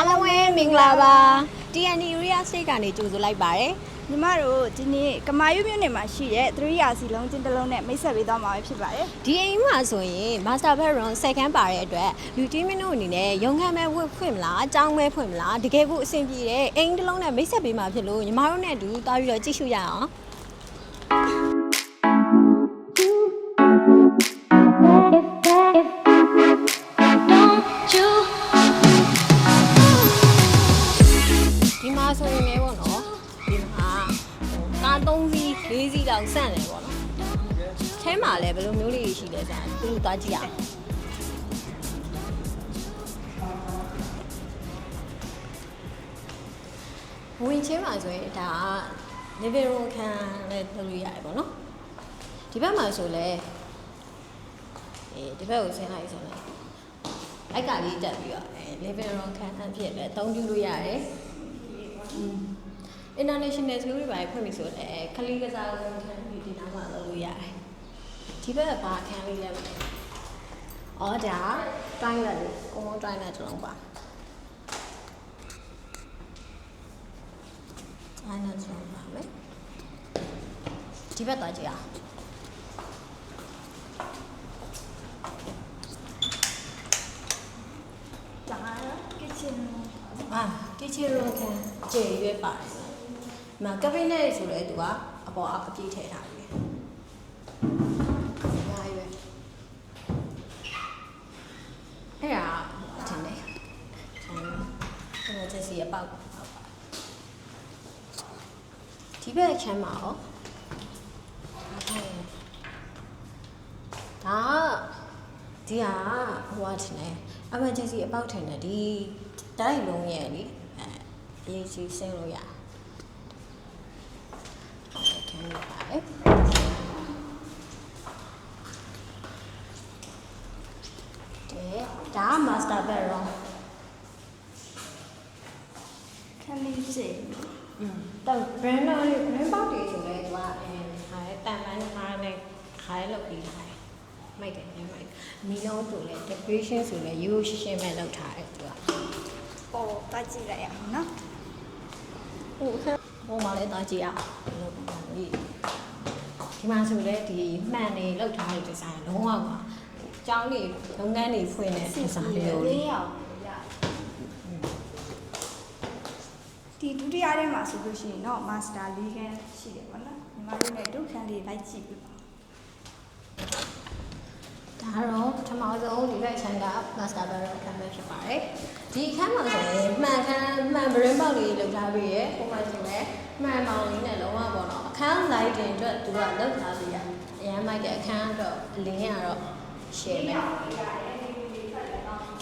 အားလုံးပဲမင်္ဂလာပါ TND Area State ကနေကြိုဆိုလိုက်ပါတယ်ညီမတို့ဒီနေ့ကမာရွမြို့နယ်မှာရှိတဲ့3ရာစီလုံးချင်းတစ်လုံးနဲ့မိတ်ဆက်ပေးသွားမှာပဲဖြစ်ပါတယ်ဒီအိမ်မှာဆိုရင် Master Bedroom second ပါတဲ့အတွက်လူတီမင်းတို့အနေနဲ့ရုံခမ်းမဲ့ဝတ်ဖွင့်မလားအကြောင်းမဲ့ဖွင့်မလားတကယ်ကိုအဆင်ပြေတဲ့အိမ်တစ်လုံးနဲ့မိတ်ဆက်ပေးမှာဖြစ်လို့ညီမတို့နဲ့အတူတွားပြီးတော့ကြည့်ရှုရအောင် 4စီးလောက်ဆန့်တယ်ပေါ့နော်အဲမှာလည်းဘယ်လိုမျိုးလေးရှိလဲဆိုတာသူတို့သွားကြည့်အောင်ဝင်ချင်းမှာဆိုရင်ဒါက living room ခန်းနဲ့လုပ်လို့ရတယ်ပေါ့နော်ဒီဘက်မှာဆိုလဲအေးဒီဘက်ကိုဆင်းလိုက်ဆိုလိုက်အိုက်ကလေးတက်ပြီးတော့အဲ living room ခန်းအဖြစ်လည်းအသုံးပြုလို့ရတယ် international school တွေပါဖွင့်ပြီဆိုတော့ခလီကစားလုံးခန်းပြီးဒီနားမှာလုပ်လို့ရတယ်ဒီဘက်ကဘာခန်းလေးလဲမသိဘူးအော်ဒါ toilet လေး common toilet တစ်လုံးပါ toilet တစ်လုံးပါမယ်ဒီဘက်သွားကြည့်အောင်ဒါက kitchen အာ kitchen room ခန်းကျေရွေးပါတယ် ဒီမှာ cabinet ဆိုလဲသူကအပေါ်အပြည့်ထည့်ထားတယ်ဒါရွေးအဲ့ဒါထင်တယ်။ဆန်အဲ့ဒါချက်စီအပေါက်ဒီဘက်ချမ်းမှာရောဒါဒီဟာဟိုကထင်တယ် emergency အပေါက်ထင်တယ်ဒီတိုင်းလုံးရဲ့လीအဲအရေးကြီးဆင်းလို့ရဟုတ်ကဲ့ခံရပါတယ်တဲ့ဒါက master bedroom ခန်း လေးစိတ်อืมတော့ brand တော့ brand ပေါက်တွေဆိုလဲသူကအဲခါတန်ပန်းခါနဲ့ခါလောက်ပြီးထားတယ်မိုက်တယ်ညမိုက်မီလုံးဆိုလဲ decoration ဆိုလဲရိုးရှင်းရှင်းပဲလောက်ထားတယ်သူကပေါ်တက်ကြည့်လိုက်ရအောင်နော်ဟိုအခါဟိုမှာလဲတာကြည့်အောင်လို့ပြောပြီးဒီမှာဆိုလဲဒီမှန်နေလောက်ထားတဲ့ဒီဇိုင်းလုံးဝပါကျောင်းနေလုပ်ငန်းတွေဖွင့်တဲ့ဒီဇိုင်းမျိုးလေးလေးအောင် ရဒီဒုတိယထဲမှာဆိုလို့ရှိရင်တော့ master လေးခန်းရှိတယ်ပေါ့နော်ညီမတို့နဲ့ဒုခန်းလေးလိုက်ကြည့်ပြပါဒါတော့ပထမဆုံးဒီဘက်ခြမ်းက master bedroom အခန်းပဲဖြစ်ပါတယ်ဒီအခန်းမှာဆိုရင်မှန်ခန်းမှန်ပရင်းပေါက်လေးလောက်ထားပြီးရယ်ဟိုမှာဆိုရင်မှန်မောင်လေးနဲ့လုံးဝပေါ့နော်အခန်းလိုက်တင်အတွက်သူကလောက်ထားပြီးရအရန်မိုက်တဲ့အခန်းတော့အလင်းရတော့ share ပဲ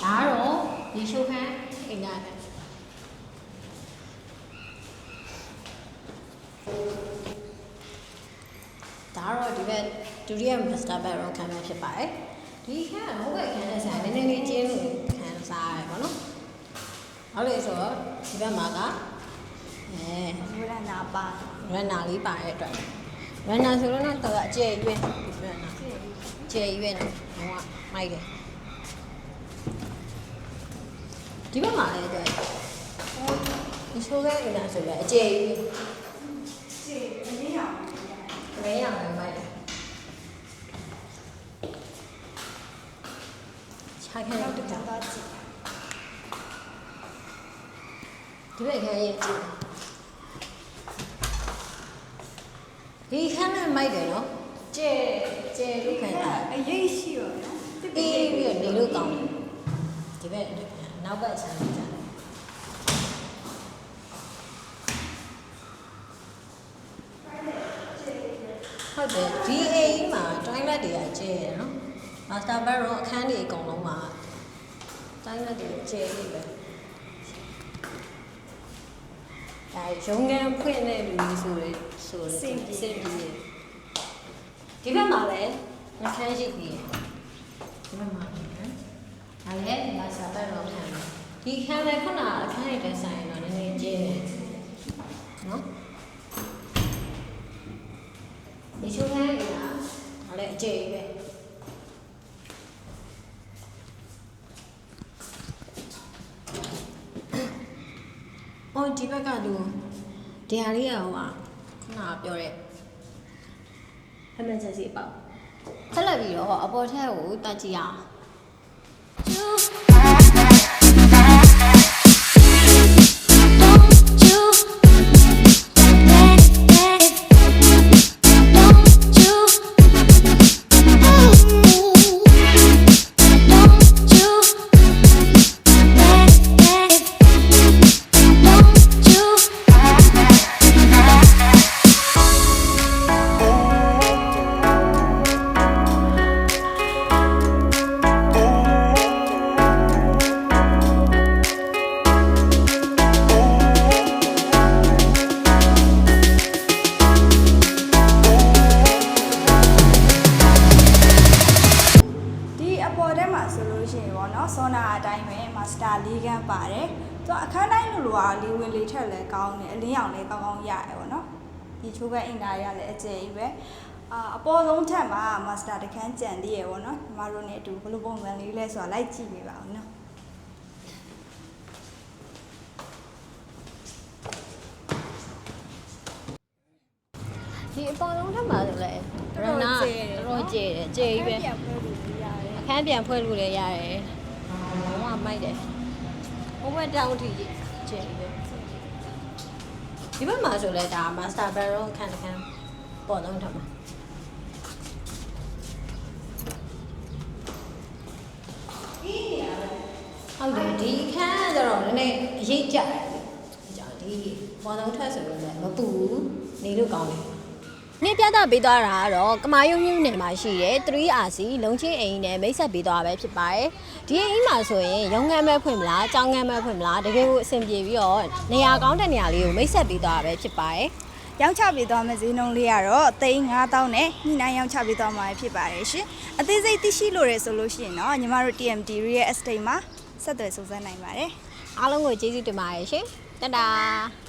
ဒါတော့ဒီရှုခန်းအင်္ဂါခန်းဒါတော့ဒီဘက် ဒုတိယ master bedroom ခန်းပဲဖြစ်ပါတယ်ဒီခန်းကဟိုဘက်ခန်းနဲ့ဆိုင်နည်းနည်းလေးကျင်းလို့ခန်းစားရတယ်ပေါ့နော်ဟုတ်လေဆိုတော့ဒီဘက်မှာကအဲဝရဏပါရန်နာလေးပါတဲ့အတွက်ရန်နာဆိုတော့တော့အကျယ်ရွယ်ရန်နာကျယ်ရွယ်နော်ဟိုကမိုက်တယ်ဒီဘက်မှာလည်းတဲ့ဒီဆိုလဲအင်တာဆိုလဲအကျယ်ရွယ်ကြည့်လေးအောင်မဲရမယ်မိုက်တယ်ခြား ခဲနောတော့က်တတစ်ကြချက်သွားကြည့်ဒီဘက်ခန်းရဲ့ကြည့်ဒီခန်းနဲ့မိုက်တယ်နော်ကျဲကျဲလို့ခံတာအရေးရှိရောနော်အေးပြီးတော့နေလို့ကောင်းတ ယ်ဒီဘက်နောက်ဘက်ဆန်းကြတယ်ဟုတ်တယ်ဒီအိမ်မှာ toilet တွေကကျဲတယ်နော် master bedroom အခန်းတွေအကုန်လုံးမှာ toilet တွေကျဲနေပဲအဲရုံငန်းဖွင့်တဲ့လူကြီးဆိုရယ်ဆိုရယ်စိတ်ပြေဒီဘက်မှာလည်းနှခမ်းရှိသေးတယ်ဒီဘက်မှာလည်းဒါလည်းဒီမှာစာပတ်တော့ခံတယ်ဒီခန်းလည်းခုနအခန်းရဲ့တဲ့ဆိုင်တော့နည်းနည်းကျင်းတယ်နော်ဒီချိုးခန်းကဒါလည်းအကျယ်ပဲ အော်ဒီဘက်ကလူဒီဟာလေးကဟိုဟာခုနကပြောတဲ့ emergency ပေါ့ဆက်လက်ပြီးတော့အပေါ်ထက်ကိုတွားကြည့်ရအောင် ဆိုလို့ရှိရင်ပေါ့နော်ဆောနာအတိုင်းပဲမာစတာလေးခန်းပါတယ်သူကအခန်းတိုင်းလိုလိုကလေးဝင်လေးထက်လည်းကောင်းတယ်အလင်းရောင်လည်းကောင်းကောင်းရတယ်ပေါ့နော်ဒီချိုးဘက်အင်္ဂါရလည်းအကျယ်ကြီးပဲအာအပေါ်ဆုံးထက်မှာမာစတာတစ်ခန်းကြံသေးရပေါ့နော်ညီမတို့ ਨੇ အတူဘယ်လိုပုံစံလေးလဲဆိုတာလိုက်ကြည့်ပေးပါဦးနော် ဒီအပေါ်လုံးထက်မှာဆိုလဲရနာတော့ကျဲတယ်ကျဲကြီးပဲ ပြန်ဖွဲ့လို့ရတယ်အခန်းပြန်ဖွဲ့လို့လည်းရတယ်ဘာမှမိုက်တယ်ဘုံဘက်တောင်းထိကျဲကြီးပဲဒီဘက်မှာဆိုလဲဒါ master bedroom အခန်းတစ်ခန်းပေါ်လုံးထက်မှာဟုတ်တယ်ဒီအခန်းကျတော့နည်းနည်းအရေးကြတယ်ဒီကြောင့်ဒီပေါ်လုံးထက်ဆိုလို့လည်းမပူဘူးနေလို့ကောင်းတယ် နေ့ပြသပေးသွားတာကတော့ကမာယုံမြို့နယ်မှာရှိတဲ့ 3RC လုံချင်းအိမ်နဲ့မိတ်ဆက်ပေးသွားတာပဲဖြစ်ပါတယ်။ဒီအိမ်မှာဆိုရင်ရုံငန်းမဲ့ဖွင့်မလား၊ကြောင်းငန်းမဲ့ဖွင့်မလားတကယ်ကိုအဆင်ပြေပြီးတော့နေရာကောင်းတဲ့နေရာလေးကိုမိတ်ဆက်ပေးသွားတာပဲဖြစ်ပါတယ်ရောင်းချပေးသွားမယ့်ဈေးနှုန်းလေးကတော့သိန်း9000နဲ့ညှိနှိုင်းရောင်းချပေးသွားမှာဖြစ်ပါတယ်ရှင်အသေးစိတ်သိရှိလို့ရဆိုလို့ရှိရင်တော့ညီမတို့ TMT ရဲ့ estate မှာဆက်သွယ်စုံစမ်းနိုင်ပါတယ်။အားလုံးကိုကျေးဇူးတင်ပါတယ်ရှင်။တဒါ။